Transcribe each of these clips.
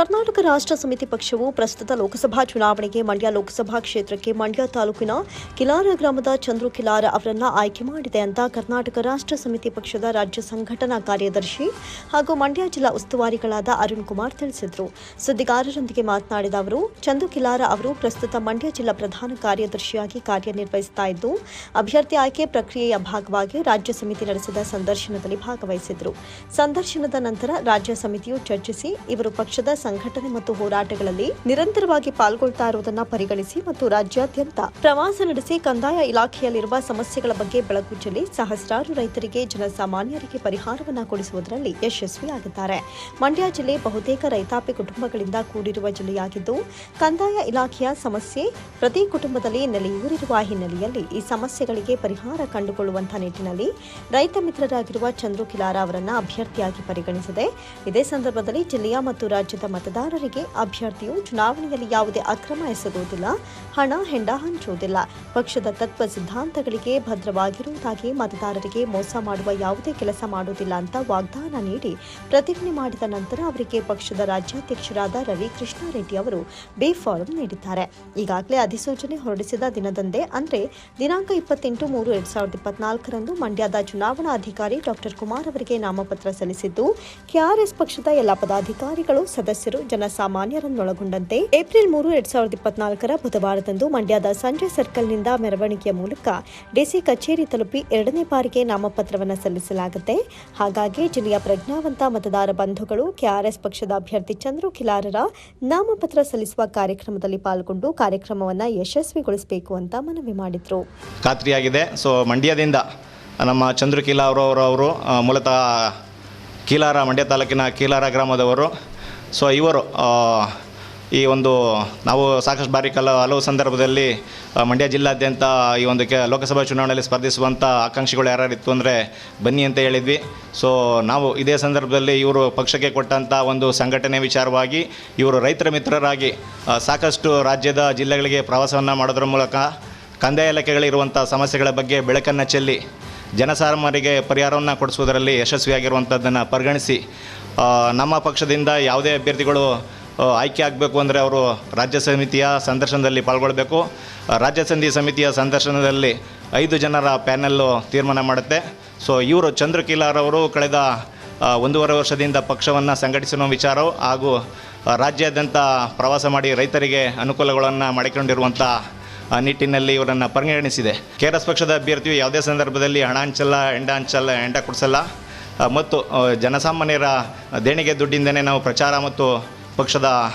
ಕರ್ನಾಟಕ ರಾಷ್ಟ್ರ ಸಮಿತಿ ಪಕ್ಷವು ಪ್ರಸ್ತುತ ಲೋಕಸಭಾ ಚುನಾವಣೆಗೆ ಮಂಡ್ಯ ಲೋಕಸಭಾ ಕ್ಷೇತ್ರಕ್ಕೆ ಮಂಡ್ಯ ತಾಲೂಕಿನ ಕಿಲಾರ ಗ್ರಾಮದ ಚಂದ್ರು ಕಿಲಾರ ಅವರನ್ನ ಆಯ್ಕೆ ಮಾಡಿದೆ ಅಂತ ಕರ್ನಾಟಕ ರಾಷ್ಟ್ರ ಸಮಿತಿ ಪಕ್ಷದ ರಾಜ್ಯ ಸಂಘಟನಾ ಕಾರ್ಯದರ್ಶಿ ಹಾಗೂ ಮಂಡ್ಯ ಜಿಲ್ಲಾ ಉಸ್ತುವಾರಿಗಳಾದ ಅರುಣ್ ಕುಮಾರ್ ತಿಳಿಸಿದರು. ಸುದ್ದಿಗಾರರೊಂದಿಗೆ ಮಾತನಾಡಿದ ಅವರು, ಚಂದ್ರು ಕಿಲಾರ ಅವರು ಪ್ರಸ್ತುತ ಮಂಡ್ಯ ಜಿಲ್ಲಾ ಪ್ರಧಾನ ಕಾರ್ಯದರ್ಶಿಯಾಗಿ ಕಾರ್ಯನಿರ್ವಹಿಸ್ತಾ ಇದ್ದು, ಅಭ್ಯರ್ಥಿ ಆಯ್ಕೆ ಪ್ರಕ್ರಿಯೆಯ ಭಾಗವಾಗಿ ರಾಜ್ಯ ಸಮಿತಿ ನಡೆಸಿದ ಸಂದರ್ಶನದಲ್ಲಿ ಭಾಗವಹಿಸಿದ್ರು. ಸಂದರ್ಶನದ ನಂತರ ರಾಜ್ಯ ಸಮಿತಿಯು ಚರ್ಚಿಸಿ ಇವರು ಪಕ್ಷದ ಸಂಘಟನೆ ಮತ್ತು ಹೋರಾಟಗಳಲ್ಲಿ ನಿರಂತರವಾಗಿ ಪಾಲ್ಗೊಳ್ತಾ ಇರುವುದನ್ನು ಪರಿಗಣಿಸಿ ಮತ್ತು ರಾಜ್ಯಾದ್ಯಂತ ಪ್ರವಾಸ ನಡೆಸಿ ಕಂದಾಯ ಇಲಾಖೆಯಲ್ಲಿರುವ ಸಮಸ್ಯೆಗಳ ಬಗ್ಗೆ ಬೆಳಕು ಚೆಲ್ಲಿ ಸಹಸ್ರಾರು ರೈತರಿಗೆ ಜನಸಾಮಾನ್ಯರಿಗೆ ಪರಿಹಾರವನ್ನು ಕೊಡಿಸುವುದರಲ್ಲಿ ಯಶಸ್ವಿಯಾಗಿದ್ದಾರೆ. ಮಂಡ್ಯ ಜಿಲ್ಲೆ ಬಹುತೇಕ ರೈತಾಪಿ ಕುಟುಂಬಗಳಿಂದ ಕೂಡಿರುವ ಜಿಲ್ಲೆಯಾಗಿದ್ದು, ಕಂದಾಯ ಇಲಾಖೆಯ ಸಮಸ್ಯೆ ಪ್ರತಿ ಕುಟುಂಬದಲ್ಲಿ ನೆಲೆಯೂರಿರುವ ಹಿನ್ನೆಲೆಯಲ್ಲಿ ಈ ಸಮಸ್ಯೆಗಳಿಗೆ ಪರಿಹಾರ ಕಂಡುಕೊಳ್ಳುವಂತಹ ನಿಟ್ಟಿನಲ್ಲಿ ರೈತ ಮಿತ್ರರಾಗಿರುವ ಚಂದ್ರು ಕಿಲಾರ ಅವರನ್ನು ಅಭ್ಯರ್ಥಿಯಾಗಿ ಪರಿಗಣಿಸಿದೆ. ಇದೇ ಸಂದರ್ಭದಲ್ಲಿ ಜಿಲ್ಲೆಯ ಮತ್ತು ರಾಜ್ಯದ ಮತದಾರರಿಗೆ ಅಭ್ಯರ್ಥಿಯು ಚುನಾವಣೆಯಲ್ಲಿ ಯಾವುದೇ ಅಕ್ರಮ ಎಸಗುವುದಿಲ್ಲ, ಹಣ ಹೆಂಡ ಹಂಚುವುದಿಲ್ಲ ಪಕ್ಷದ ತತ್ವ ಸಿದ್ಧಾಂತಗಳಿಗೆ ಭದ್ರವಾಗಿರುವುದಾಗಿ ಮತದಾರರಿಗೆ ಮೋಸ ಮಾಡುವ ಯಾವುದೇ ಕೆಲಸ ಮಾಡುವುದಿಲ್ಲ ಅಂತ ವಾಗ್ದಾನ ನೀಡಿ ಪ್ರತಿಜ್ಞೆ ಮಾಡಿದ ನಂತರ ಅವರಿಗೆ ಪಕ್ಷದ ರಾಜ್ಯಾಧ್ಯಕ್ಷರಾದ ರವಿ ಕೃಷ್ಣಾರೆಡ್ಡಿ ಅವರು ಬಿ ಫಾರಂ ನೀಡಿದ್ದಾರೆ. ಈಗಾಗಲೇ ಅಧಿಸೂಚನೆ ಹೊರಡಿಸಿದ ದಿನದಂದೇ, ಅಂದ್ರೆ ದಿನಾಂಕ ಇಪ್ಪತ್ತೆಂಟು ಮೂರು ಎರಡ್ ಸಾವಿರದ ಇಪ್ಪತ್ನಾಲ್ಕರಂದು ಮಂಡ್ಯದ ಚುನಾವಣಾ ಅಧಿಕಾರಿ ಡಾಕ್ಟರ್ ಕುಮಾರ್ ಅವರಿಗೆ ನಾಮಪತ್ರ ಸಲ್ಲಿಸಿದ್ದು, ಕೆಆರ್ಎಸ್ ಪಕ್ಷದ ಎಲ್ಲ ಪದಾಧಿಕಾರಿಗಳು ಸದಸ್ಯರು ಜನಸಾಮಾನ್ಯರನ್ನೊಳಗೊಂಡಂತೆ ಏಪ್ರಿಲ್ ಮೂರು, ಎರಡ್ ಸಾವಿರದ ಇಪ್ಪತ್ನಾಲ್ಕರ ಬುಧವಾರದಂದು ಮಂಡ್ಯದ ಸಂಜೆ ಸರ್ಕಲ್ನಿಂದ ಮೆರವಣಿಗೆಯ ಮೂಲಕ ಡಿಸಿ ಕಚೇರಿ ತಲುಪಿ ಎರಡನೇ ಬಾರಿಗೆ ನಾಮಪತ್ರವನ್ನು ಸಲ್ಲಿಸಲಾಗುತ್ತೆ. ಹಾಗಾಗಿ ಜಿಲ್ಲೆಯ ಪ್ರಜ್ಞಾವಂತ ಮತದಾರ ಬಂಧುಗಳು, ಕೆಆರ್ಎಸ್ ಪಕ್ಷದ ಅಭ್ಯರ್ಥಿ ಚಂದ್ರು ಕಿಲಾರರ ನಾಮಪತ್ರ ಸಲ್ಲಿಸುವ ಕಾರ್ಯಕ್ರಮದಲ್ಲಿ ಪಾಲ್ಗೊಂಡು ಕಾರ್ಯಕ್ರಮವನ್ನು ಯಶಸ್ವಿಗೊಳಿಸಬೇಕು ಅಂತ ಮನವಿ ಮಾಡಿದ್ರು. ಖಾತ್ರಿಯಾಗಿದೆ. ಸೊ ಮಂಡ್ಯದಿಂದ ನಮ್ಮ ಚಂದ್ರು ಅವರು ಮೂಲತಃ ಕೀಲಾರ ಮಂಡ್ಯ ತಾಲೂಕಿನ ಕೀಲಾರ ಗ್ರಾಮದವರು ಸೊ ಇವರು ಈ ಒಂದು, ನಾವು ಸಾಕಷ್ಟು ಬಾರಿ ಕಲ, ಹಲವು ಸಂದರ್ಭದಲ್ಲಿ ಮಂಡ್ಯ ಜಿಲ್ಲಾದ್ಯಂತ ಈ ಒಂದು ಕೆ ಲೋಕಸಭಾ ಚುನಾವಣೆಯಲ್ಲಿ ಸ್ಪರ್ಧಿಸುವಂಥ ಆಕಾಂಕ್ಷಿಗಳು ಯಾರ್ಯಾರಿತ್ತು ಅಂದರೆ ಬನ್ನಿ ಅಂತ ಹೇಳಿದ್ವಿ. ಸೊ ನಾವು ಇದೇ ಸಂದರ್ಭದಲ್ಲಿ ಇವರು ಪಕ್ಷಕ್ಕೆ ಕೊಟ್ಟಂಥ ಒಂದು ಸಂಘಟನೆ ವಿಚಾರವಾಗಿ ಇವರು ರೈತರ ಮಿತ್ರರಾಗಿ ಸಾಕಷ್ಟು ರಾಜ್ಯದ ಜಿಲ್ಲೆಗಳಿಗೆ ಪ್ರವಾಸವನ್ನು ಮಾಡೋದ್ರ ಮೂಲಕ ಕಂದಾಯ ಇಲಾಖೆಗಳಿರುವಂಥ ಸಮಸ್ಯೆಗಳ ಬಗ್ಗೆ ಬೆಳಕನ್ನು ಚೆಲ್ಲಿ, ಜನಸಾಮಾನ್ಯರಿಗೆ ಪರಿಹಾರವನ್ನು ಕೊಡಿಸುವುದರಲ್ಲಿ ಯಶಸ್ವಿಯಾಗಿರುವಂಥದ್ದನ್ನು ಪರಿಗಣಿಸಿ ನಮ್ಮ ಪಕ್ಷದಿಂದ ಯಾವುದೇ ಅಭ್ಯರ್ಥಿಗಳು ಆಯ್ಕೆ ಆಗಬೇಕು ಅಂದರೆ ಅವರು ರಾಜ್ಯ ಸಮಿತಿಯ ಸಂದರ್ಶನದಲ್ಲಿ ಪಾಲ್ಗೊಳ್ಬೇಕು. ರಾಜ್ಯ ಸಂಧಿ ಸಮಿತಿಯ ಸಂದರ್ಶನದಲ್ಲಿ ಐದು ಜನರ ಪ್ಯಾನೆಲ್ಲು ತೀರ್ಮಾನ ಮಾಡುತ್ತೆ. ಸೊ ಇವರು ಚಂದ್ರಕಿಲಾರವರು ಕಳೆದ ಒಂದೂವರೆ ವರ್ಷದಿಂದ ಪಕ್ಷವನ್ನು ಸಂಘಟಿಸುವ ವಿಚಾರ ಹಾಗೂ ರಾಜ್ಯಾದ್ಯಂತ ಪ್ರವಾಸ ಮಾಡಿ ರೈತರಿಗೆ ಅನುಕೂಲಗಳನ್ನು ಮಾಡಿಕೊಂಡಿರುವಂಥ ನಿಟ್ಟಿನಲ್ಲಿ ಇವರನ್ನು ಪರಿಗಣಿಸಿದೆ. ಕೆ ಪಕ್ಷದ ಅಭ್ಯರ್ಥಿಯು ಯಾವುದೇ ಸಂದರ್ಭದಲ್ಲಿ ಹಣ ಹಂಚಲ್ಲ ಎಂಡ ಹಂಚಲ್ಲ ಎಂಡ ಕೊಡಿಸಲ್ಲ. ಮತ್ತು ಜನಸಾಮಾನ್ಯರ ದೇಣಿಗೆ ದುಡ್ಡಿಂದನೇ ನಾವು ಪ್ರಚಾರ ಮತ್ತು ಪಕ್ಷದ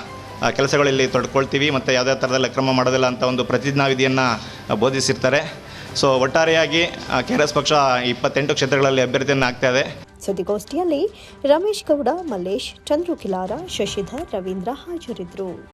ಕೆಲಸಗಳಲ್ಲಿ ತೊಡ್ಕೊಳ್ತೀವಿ, ಮತ್ತು ಯಾವುದೇ ಥರದಲ್ಲಿ ಅಕ್ರಮ ಮಾಡೋದಿಲ್ಲ ಅಂತ ಒಂದು ಪ್ರತಿಜ್ಞಾವಿಧಿಯನ್ನು ಬೋಧಿಸಿರ್ತಾರೆ. ಸೊ, ಒಟ್ಟಾರೆಯಾಗಿ ಕೆ ಆರ್ ಎಸ್ ಪಕ್ಷ ಇಪ್ಪತ್ತೆಂಟು ಕ್ಷೇತ್ರಗಳಲ್ಲಿ ಅಭ್ಯರ್ಥಿಯನ್ನು ಆಗ್ತಾ ಇದೆ. ಸುದ್ದಿಗೋಷ್ಠಿಯಲ್ಲಿ ರಮೇಶ್ ಗೌಡ, ಮಲ್ಲೇಶ್ ಚಂದ್ರು ಕಿಲಾರ ಶಶಿಧರ್, ರವೀಂದ್ರ ಹಾಜರಿದ್ದರು.